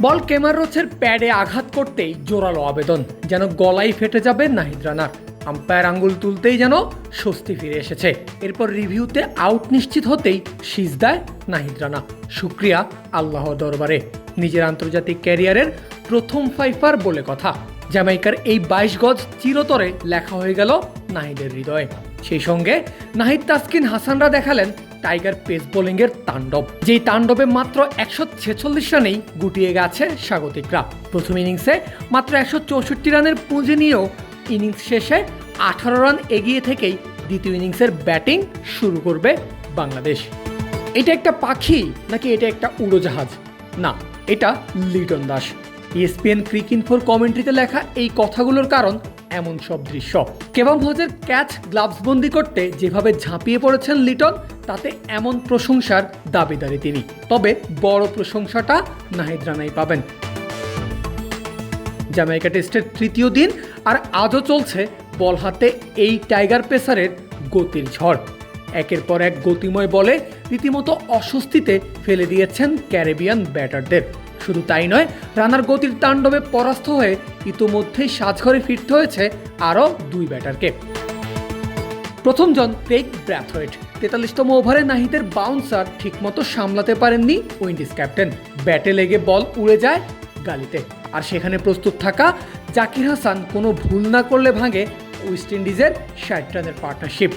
বল Kemar রোচের প্যাডে আঘাত করতেই জোরালো আবেদন। যেন গলাই ফেটে যাবে নাহিদ রানার আম্পায়ার আঙ্গুল তুলতেই যেন স্বস্তি ফিরে এসেছে। এরপর রিভিউতে আউট নিশ্চিত হতেই সিজদায় নাহিদ রানা। শুক্রিয়া আল্লাহ দরবারে। নিজের আন্তর্জাতিক ক্যারিয়ারের প্রথম ফাইফার বলে কথা। জ্যামাইকার এই বাইশ গজ চিরতরে লেখা হয়ে গেল নাহিদের হৃদয়ে। সেই সঙ্গে নাহিদ তাসকিন হাসানরা দেখালেন টাইগার পেস বোলিংয়ের তাণ্ডব, যেই তাণ্ডবে মাত্র একশো ছেচল্লিশ রানেই গুটিয়ে গেছে স্বাগতিকরা প্রথম ইনিংসে মাত্র একশো চৌষট্টি রানের পুঁজি নিয়েও ইনিংস শেষে আঠারো রান এগিয়ে থেকেই দ্বিতীয় ইনিংসের ব্যাটিং শুরু করবে বাংলাদেশ। এটা একটা পাখি নাকি এটা একটা উড়োজাহাজ? না, এটা লিটন দাস। ইএসপিএন ক্রিক ইনফোর কমেন্ট্রিতে লেখা এই কথাগুলোর কারণ এমন সব দৃশ্য। কেবাম হজের ক্যাচ গ্লাভস বন্দি করতে যেভাবে ঝাঁপিয়ে পড়েছেন লিটন তাতে এমন প্রশংসার দাবিদারি তিনি। তবে বড় প্রশংসাটা নাহিদ রানাই পাবেন। জামাইকা টেস্টের তৃতীয় দিন আর আজও চলছে বল হাতে এই টাইগার পেসারের গতির ঝড়। একের পর এক গতিময় বলে রীতিমতো অস্বস্তিতে ফেলে দিয়েছেন ক্যারিবিয়ান ব্যাটারদের। শুধু তাই নয়, রানার গতির তাণ্ডবে পরাস্ত হয়ে ইতোমধ্যেই সাজঘরে ফিরতে হয়েছে আরও দুই ব্যাটারকে। প্রথমজন ক্রেগ ব্র্যাথওয়েট। তেতাল্লিশতম ওভারে নাহিদের বাউন্সার ঠিকমতো সামলাতে পারেননি উইন্ডিজ ক্যাপ্টেন। ব্যাটে লেগে বল উড়ে যায় গালিতে। আর সেখানে প্রস্তুত থাকা জাকির হাসান কোনো ভুল না করলে ভাঙে ওয়েস্ট ইন্ডিজের ষাট রানের পার্টনারশিপ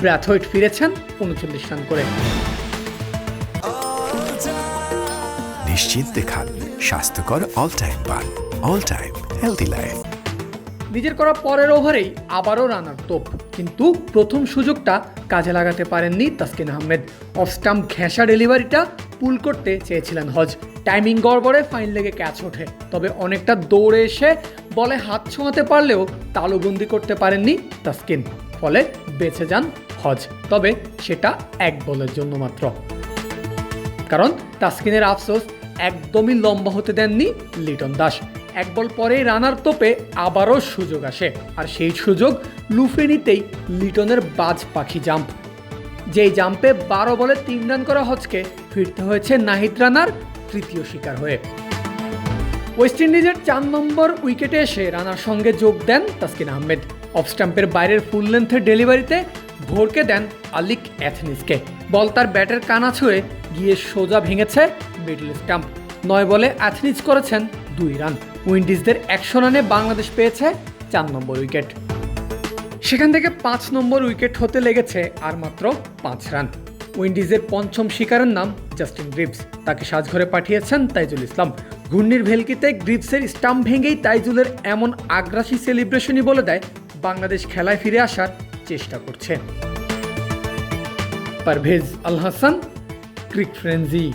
ব্র্যাথওয়েট ফিরেছেন উনচল্লিশ রান করে। নিশ্চিন্তে খান স্বাস্থ্যকর অল টাইম পান অল টাইম হেলদি লাইফ নিজের করা পরের ওভারেই আবারও রানার তোপ। কিন্তু প্রথম সুযোগটা কাজে লাগাতে পারেননি তাসকিন আহমেদ। অফ স্টাম্প ঘেঁষা ডেলিভারিটা পুল করতে চেয়েছিলেন হজ। টাইমিং গড়বড়ে ফাইন লেগে ক্যাচ ওঠে। তবে অনেকটা দৌড়ে এসে বলে হাত ছোঁয়াতে পারলেও তালুবন্দি করতে পারেননি তাসকিন। ফলে বেঁচে যান হজ। তবে সেটা এক বলের জন্য মাত্র। কারণ তাসকিনের আফসোস একদমই লম্বা হতে দেননি লিটন দাস। এক বল পরেই রানার তোপে আবারও সুযোগ আসে। আর সেই সুযোগ লুফে নিতেই লিটনের বাজ পাখি জাম্প। যেই জাম্পে বারো বলে তিন রান করা হজকে ফিরতে হয়েছে নাহিদ রানার তৃতীয় শিকার হয়ে। ওয়েস্ট ইন্ডিজের চার নম্বর উইকেটে এসে রানার সঙ্গে যোগ দেন তাসকিন আহমেদ। অফ স্টাম্পের বাইরের ফুল লেন্থের ডেলিভারিতে ভোরকে দেন আলিক অ্যাথনিসকে বল তার ব্যাটের কানা ছুঁয়ে গিয়ে সোজা ভেঙেছে মিডল স্টাম্প নয় বলে অ্যাথনিস করেছেন দুই রান। উইন্ডিজদের একশো রানে বাংলাদেশ পেয়েছে চার নম্বর উইকেট। সেখান থেকে পাঁচ নম্বর উইকেট হতে লেগেছে আর মাত্র পাঁচ রান। উইন্ডিজের পঞ্চম শিকারের নাম জাস্টিন গ্রিপস তাকে সাজঘরে পাঠিয়েছেন তাইজুল ইসলাম। ঘূর্ণির ভেলকিতে গ্রিপসের স্টাম্প ভেঙেই তাইজুলের এমন আগ্রাসী সেলিব্রেশনই বলে দেয়, বাংলাদেশ খেলায় ফিরে আসার চেষ্টা করছে। Parvez Al Hasan, cric frenzy.